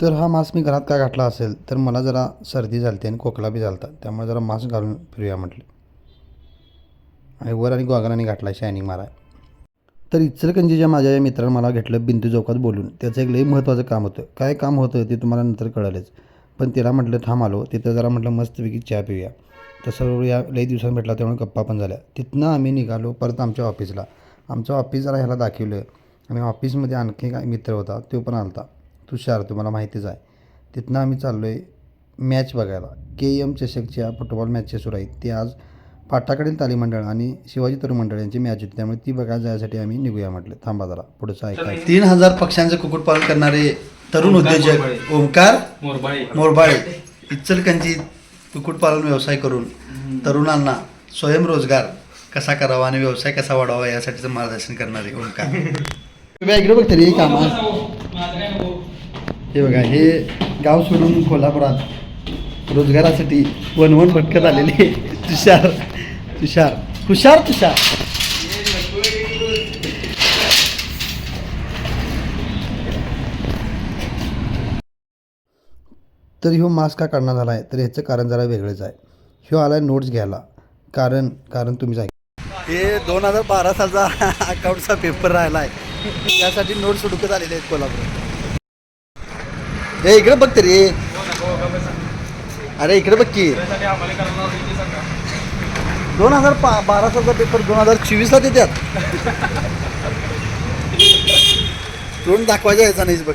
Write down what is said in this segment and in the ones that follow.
तर हा मास्क मी घरात का घातला असेल? तर मला जरा सर्दी झाली आणि खोकला बी झालता. त्यामुळे जरा मास्क घालून फिरूया म्हटलं. आणि वर आणि गोगनाने घातला शायनिंग मारा. तर इचलकंजीच्या माझ्या या मित्रानं मला घेतलं बिंदू चौकात बोलून. त्याचं एक लई महत्त्वाचं काम होतं. काय काम होतं ते तुम्हाला नंतर कळालंच. पण तिला म्हटलं थांब आलो. तिथं जरा म्हटलं मस्तपैकी चहा पिऊया. तसं या लई दिवसात भेटला त्यामुळे गप्पा पण झाल्या. तिथनं आम्ही निघालो परत आमच्या ऑफिसला. आमचं ऑफिस जरा ह्याला दाखवलं. आणि ऑफिसमध्ये आणखी काय मित्र होता तो पण आलता. तुषार तुम्हाला माहितीच आहे. तिथनं आम्ही चाललो आहे मॅच बघायला. के एम चषकच्या फुटबॉल मॅचचे सुरू आहेत ते आज पाटाकडील तालीम मंडळ आणि शिवाजी तरुण मंडळ यांची मॅच होती. त्यामुळे ती बघायला जायसाठी आम्ही निघूया म्हटलं. थांबा जरा. पुढचं ऐकाय तीन हजार पक्ष्यांचं कुक्कुटपालन करणारे तरुण उद्योजक ओंकार मोरबाळी. इचलकंजी कुक्कुटपालन व्यवसाय करून तरुणांना स्वयंरोजगार कसा करावा आणि व्यवसाय कसा वाढवावा यासाठीचं मार्गदर्शन करणारे ओंकार. बघ तरी काम. हे बघा हे गाव सोडून कोल्हापुरात रोजगारासाठी वनवन भटकत आलेले तुषार तुषार हुशार तुषार. तर ह्यो मास्क का काढणार झाला आहे? तर ह्याचं कारण जरा वेगळंच आहे. ह्यो आला नोट्स घ्यायला. कारण कारण तुम्ही ऐक हे दोन हजार बारा सालचा अकाउंटचा पेपर राहिला आहे त्यासाठी नोट्स हुडकत आलेले आहेत कोल्हापूर हे इकडे बघ तरी. अरे इकडे बघ की. दोन हजार पा बारा सालचा पेपर दोन हजार चोवीसला देतात तोंड दाखवायचा यायचा नाहीच बघ.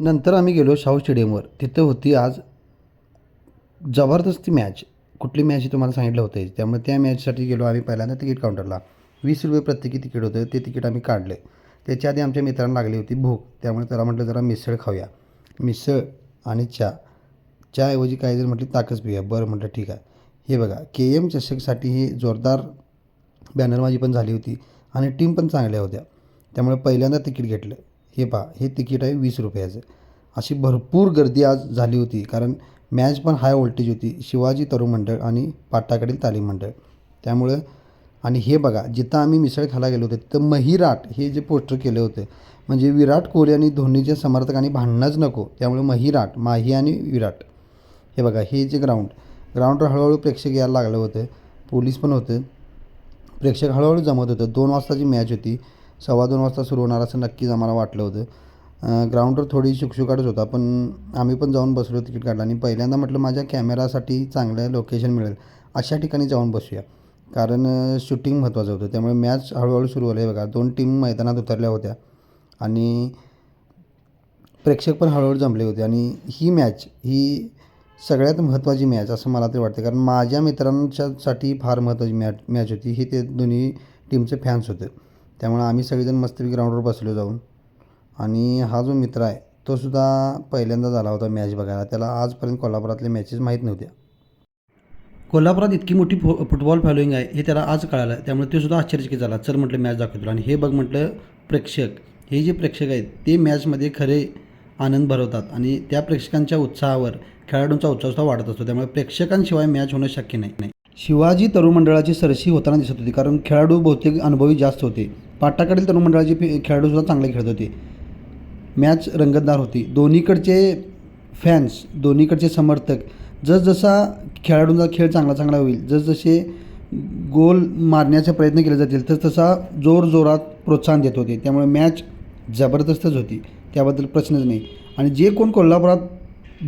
नंतर आम्ही गेलो शाहू स्टेडियमवर. तिथं होती आज जबरदस्ती मॅच कुठली मॅच ही तुम्हाला सांगितलं होतं. त्यामुळे त्या मॅचसाठी गेलो आम्ही पहिल्यांदा तिकीट काउंटरला वीस रुपये प्रत्येकी तिकीट होतं. ते तिकीट आम्ही काढले. त्याच्या आधी आमच्या मित्रांना लागली होती भूक. त्यामुळे त्याला म्हटलं जरा मिसळ खाऊया. मिसळ आणि चहा. चहाऐवजी काही जर म्हटली ताकच पिऊया. बरं म्हटलं ठीक आहे. हे बघा के एम चषकसाठी ही जोरदार बॅनरबाजी पण झाली होती आणि टीम पण चांगल्या होत्या. त्यामुळे पहिल्यांदा तिकीट घेतलं. हे पहा हे तिकीट आहे वीस रुपयाचं. अशी भरपूर गर्दी आज झाली होती कारण मॅच पण हाय व्होल्टेज होती. शिवाजी तरुण मंडळ आणि पाटाकडील तालीम मंडळ. त्यामुळं आणि हे बघा जिथं आम्ही मिसळ खायला गेलो होतो तिथं महिराट हे जे पोस्टर केले होते म्हणजे विराट कोहली आणि धोनीच्या समर्थकांनी भांडणंच नको त्यामुळे महिराट माही आणि विराट. हे बघा हे जे ग्राउंड ग्राउंडवर हळूहळू प्रेक्षक यायला लागलं होतं पोलीस पण होते. प्रेक्षक हळूहळू जमत होतं. दोन वाजताची मॅच होती सव्वा दोन वाजता सुरू होणार असं नक्कीच आम्हाला वाटलं होतं. ग्राउंडवर थोडी शुकशुकाटच होता पण आम्ही पण जाऊन बसलो तिकीट काढलं. आणि पहिल्यांदा म्हटलं माझ्या कॅमेरासाठी चांगलं लोकेशन मिळेल. अशा ठिकाणी जाऊन बसूया. कारण शूटिंग महत्त्वाचं होतं. त्यामुळे मॅच हळूहळू सुरू झाली. बघा दोन टीम मैदानात उतरल्या होत्या. आणि प्रेक्षक पण हळूहळू जमले होते. आणि ही मॅच ही सगळ्यात महत्त्वाची मॅच असं मला तरी वाटतं. कारण माझ्या मित्रांच्यासाठी फार महत्त्वाची मॅच मॅच होती. ही ते दोन्ही टीमचे फॅन्स होते. त्यामुळे आम्ही सगळेजण मस्तपैकी ग्राउंडवर बसलो जाऊन. आणि हा जो मित्र आहे तो सुद्धा पहिल्यांदा झाला होता मॅच बघायला. त्याला आजपर्यंत कोल्हापुरातले मॅचेस माहीत नव्हत्या कोल्हापुरात इतकी मोठी फु फुटबॉल फॉलोईंग आहे हे त्याला आज कळालं. त्यामुळे ते सुद्धा आश्चर्यचकित झाला. चल म्हटलं मॅच दाखवतो. आणि हे बघ म्हटलं प्रेक्षक हे जे प्रेक्षक आहेत ते मॅचमध्ये खरे आनंद भरवतात. आणि त्या प्रेक्षकांच्या उत्साहावर खेळाडूंचा उत्साह सुद्धा वाढत असतो. त्यामुळे प्रेक्षकांशिवाय मॅच होणं शक्य नाही. नाही. शिवाजी तरुण मंडळाची सरशी होताना दिसत होती कारण खेळाडू बहुतेक अनुभवी जास्त होते. पाटाकडील तरुण मंडळाचे खेळाडूसुद्धा चांगले खेळत होते. मॅच रंगतदार होती. दोन्हीकडचे फॅन्स दोन्हीकडचे समर्थक जसजसा खेळाडूंचा खेळ चांगला चांगला होईल. जसजसे गोल मारण्याचा प्रयत्न केले जातील तस तसा जोर जोरात प्रोत्साहन देत होते. त्यामुळे मॅच जबरदस्तच होती. त्याबद्दल प्रश्नच नाही. आणि जे कोण कोल्हापुरात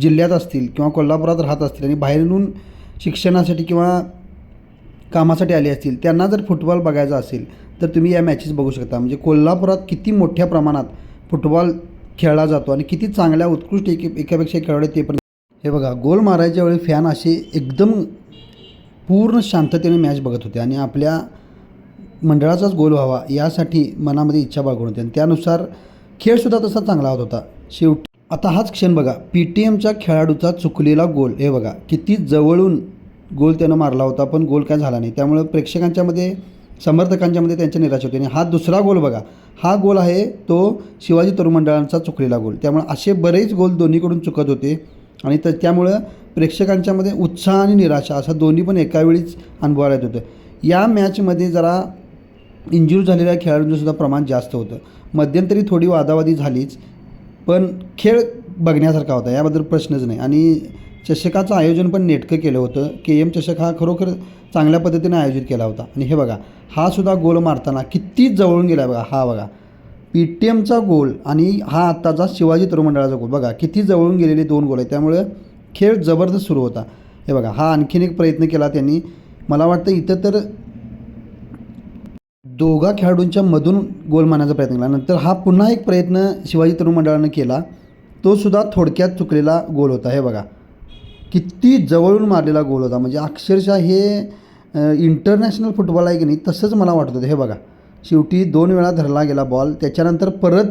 जिल्ह्यात असतील किंवा कोल्हापुरात राहत असतील आणि बाहेरून शिक्षणासाठी किंवा कामासाठी आले असतील त्यांना जर फुटबॉल बघायचा असेल तर तुम्ही या मॅचेस बघू शकता. म्हणजे कोल्हापुरात किती मोठ्या प्रमाणात फुटबॉल खेळला जातो आणि किती चांगल्या उत्कृष्ट एक एकापेक्षा खेळाडू ते पण हे बघा गोल मारायच्या वेळी फॅन असे एकदम पूर्ण शांततेने मॅच बघत होते आणि आपल्या मंडळाचाच गोल व्हावा यासाठी मनामध्ये इच्छा बाळगून होती. आणि त्यानुसार खेळसुद्धा तसा चांगला होत होता. शेवटी आता हाच क्षण बघा पी टी एमच्या खेळाडूचा चुकलेला गोल. हे बघा किती जवळून गोल त्यानं मारला होता पण गोल काय झाला नाही. त्यामुळं प्रेक्षकांच्यामध्ये समर्थकांच्यामध्ये त्यांच्या निराश होते. आणि हा दुसरा गोल बघा हा गोल आहे तो शिवाजी तरुण मंडळांचा चुकलेला गोल. त्यामुळे असे बरेच गोल दोन्हीकडून चुकत होते. आणि तर त्यामुळं प्रेक्षकांच्यामध्ये उत्साह आणि निराशा असा दोन्ही पण एकावेळीच अनुभवायला येत होतं. या मॅचमध्ये जरा इंज्यूर झालेल्या खेळाडूंचंसुद्धा प्रमाण जास्त होतं. मध्यंतरी थोडी वादावादी झालीच पण खेळ बघण्यासारखा होता याबद्दल प्रश्नच नाही. आणि चषकाचं आयोजन पण नेटकं केलं होतं. के एम चषक हा खरोखर चांगल्या पद्धतीने आयोजित केला होता. आणि हे बघा हा सुद्धा गोल मारताना किती जवळून गेला बघा हा बघा. पी टी एमचा गोल आणि हा आत्ताचा शिवाजी तरुमंडळाचा गोल. बघा किती जवळून गेलेले दोन गोल आहेत. त्यामुळे खेळ जबरदस्त सुरू होता. हे बघा हा आणखीन एक प्रयत्न केला त्यांनी. मला वाटतं इथं तर दोघा खेळाडूंच्या मधून गोल मारण्याचा प्रयत्न केला. नंतर हा पुन्हा एक प्रयत्न शिवाजी तरुण मंडळानं केला. तो सुद्धा थोडक्यात चुकलेला गोल होता. हे बघा किती जवळून मारलेला गोल होता. म्हणजे अक्षरशः हे इंटरनॅशनल फुटबॉल आहे की नाही तसंच मला वाटत होतं. हे बघा शेवटी दोन वेळा धरला गेला बॉल त्याच्यानंतर परत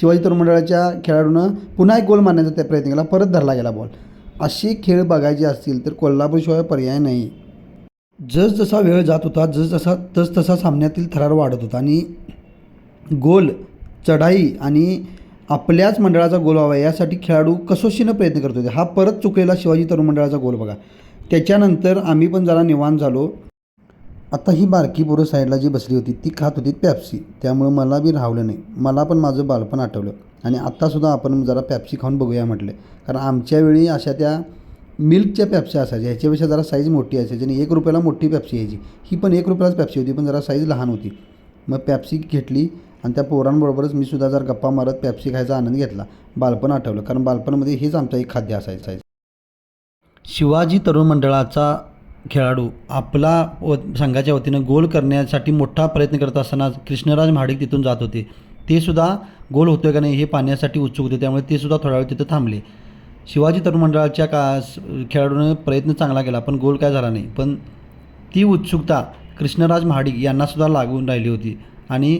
शिवाजी तरुण मंडळाच्या खेळाडूनं पुन्हा एक गोल मारण्याचा त्या प्रयत्न केला. परत धरला गेला बॉल असे खेळ बघायचे असतील तर कोल्हापूरशिवाय पर्याय नाही. जसजसा वेळ जात होता जसजसा तसतसा सामन्यातील थरार वाढत होता आणि गोल चढाई आणि आपल्याच मंडळाचा गोल व्हावा यासाठी खेळाडू कसोशीनं प्रयत्न करत होते. हा परत चुकलेला शिवाजी तरुण मंडळाचा गोल बघा. त्याच्यानंतर आम्ही पण जरा निवांत झालो. आता ही बारकी पोरं साईडला जी बसली होती ती खात होती पॅप्सी त्यामुळं मला बी राहवलं नाही. मला पण माझं बालपण आठवलं. आणि आत्तासुद्धा आपण जरा पॅप्सी खाऊन बघूया म्हटलं. कारण आमच्या वेळी अशा त्या मिल्कच्या पॅप्स्या असायच्या. ह्याच्यापेक्षा जरा साईज मोठी असायची आणि एक रुपयाला मोठी पॅप्सी यायची. ही पण एक रुपयालाच पॅप्सी होती पण जरा साईज लहान होती. मग पॅप्सी घेतली आणि त्या पोरांबरोबरच मी सुद्धा जर गप्पा मारत पॅप्सी खायचा आनंद घेतला. बालपण आठवलं. कारण बालपणामध्ये हेच आमचं एक खाद्य असायचं. शिवाजी तरुण मंडळाचा खेळाडू आपला व संघाच्या वतीनं गोल करण्यासाठी मोठा प्रयत्न करत असताना कृष्णराज महाडिक तिथून जात होते. ते सुद्धा गोल होतोय का नाही हे पाहण्यासाठी उत्सुक होते त्यामुळे ते सुद्धा थोडा वेळ तिथं थांबले. शिवाजी तरुण मंडळाच्या का खेळाडूने प्रयत्न चांगला केला पण गोल काय झाला नाही. पण ती उत्सुकता कृष्णराज महाडिक यांनासुद्धा लागून राहिली होती आणि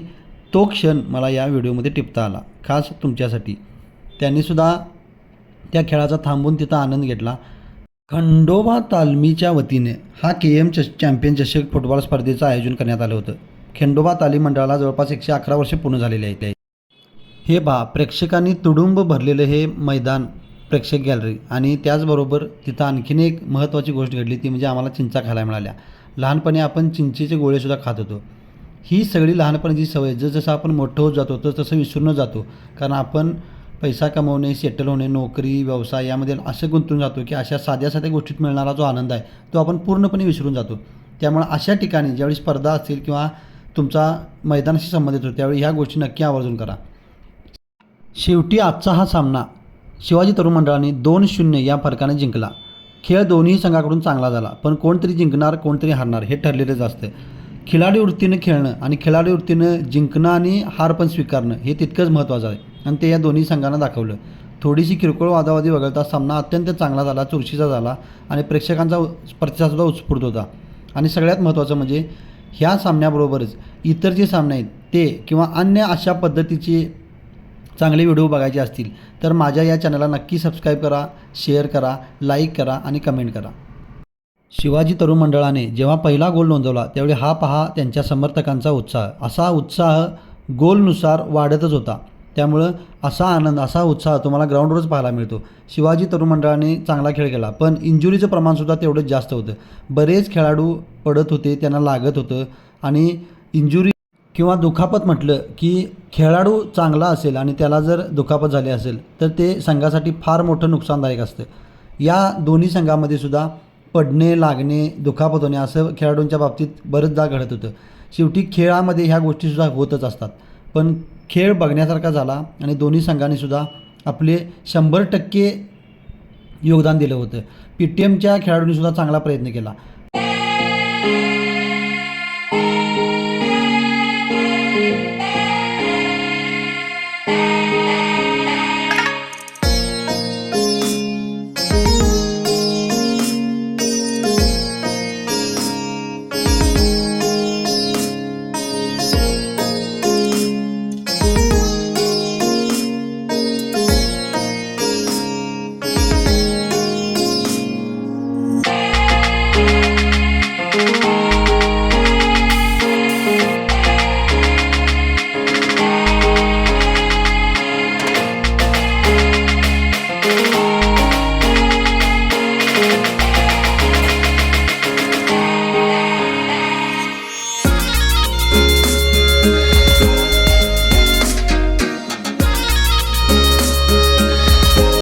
तो क्षण मला या व्हिडिओमध्ये टिपता आला. खास तुमच्यासाठी. त्यांनीसुद्धा त्या खेळाचा थांबून तिथं आनंद घेतला. खंडोबा तालमीच्या वतीने हा के एम चष चॅम्पियन चषक फुटबॉल स्पर्धेचं आयोजन करण्यात आलं होतं. खंडोबा तालीम मंडळाला जवळपास एकशे अकरा वर्षे पूर्ण झालेली आहेत हे बा प्रेक्षकांनी तुडुंब भरलेलं हे मैदान प्रेक्षक गॅलरी आणि त्याचबरोबर तिथं आणखीन एक महत्त्वाची गोष्ट घडली ती म्हणजे आम्हाला चिंचा खायला मिळाल्या. लहानपणी आपण चिंचेचे गोळेसुद्धा खात होतो. ही सगळी लहानपणीची सवय जसं आपण मोठं होत जातो तसं तसं विसरून जातो. कारण आपण पैसा कमवणे सेटल होणे नोकरी व्यवसाय यामध्ये असं गुंतून जातो की अशा साध्या साध्या गोष्टीत मिळणारा जो आनंद आहे तो आपण पूर्णपणे विसरून जातो. त्यामुळे अशा ठिकाणी ज्यावेळी स्पर्धा असतील किंवा तुमचा मैदानाशी संबंधित होतो त्यावेळी ह्या गोष्टी नक्की आवर्जून करा. शेवटी आजचा हा सामना शिवाजी तरुण मंडळाने दोन शून्य या फरकाने जिंकला. खेळ दोन्ही संघाकडून चांगला झाला पण कोणतरी जिंकणार कोणतरी हारणार हे ठरलेलंच असतं. खिलाडी वृत्तीनं खेळणं आणि खिलाडी वृत्तीनं जिंकणं आणि हार पण स्वीकारणं हे तितकंच महत्त्वाचं आहे. आणि ते या दोन्ही संघांना दाखवलं. थोडीशी किरकोळ वादावादी वगळता सामना अत्यंत चांगला झाला चुरशीचा झाला आणि प्रेक्षकांचा प्रतिसादसुद्धा उत्स्फूर्त होता. आणि सगळ्यात महत्त्वाचं म्हणजे ह्या सामन्याबरोबरच इतर जे सामने आहेत ते किंवा अन्य अशा पद्धतीचे चांगले व्हिडिओ बघायचे असतील तर माझ्या या चॅनलला नक्की सबस्क्राईब करा शेअर करा लाईक करा आणि कमेंट करा. शिवाजी तरुण मंडळाने जेव्हा पहिला गोल नोंदवला त्यावेळी हा पहा त्यांच्या समर्थकांचा उत्साह. असा उत्साह गोलनुसार वाढतच होता. त्यामुळं असा आनंद असा उत्साह तुम्हाला ग्राउंडवरच पाहायला मिळतो. शिवाजी तरुण मंडळाने चांगला खेळ केला पण इंजुरीचं प्रमाणसुद्धा तेवढंच जास्त होतं. बरेच खेळाडू पडत होते त्यांना लागत होतं आणि इंजुरी किंवा दुखापत म्हटलं की खेळाडू चांगला असेल आणि त्याला जर दुखापत झाली असेल तर ते संघासाठी फार मोठं नुकसानदायक असतं. या दोन्ही संघामध्ये सुद्धा पडणे लागणे दुखापत होणे असं खेळाडूंच्या बाबतीत बरंचदा घडत होतं. शेवटी खेळामध्ये ह्या गोष्टीसुद्धा होतच असतात. पण खेळ बघण्यासारखा झाला आणि दोन्ही संघांनीसुद्धा आपले शंभर टक्के योगदान दिलं होतं. पी टी एमच्या खेळाडूंनीसुद्धा चांगला प्रयत्न केला.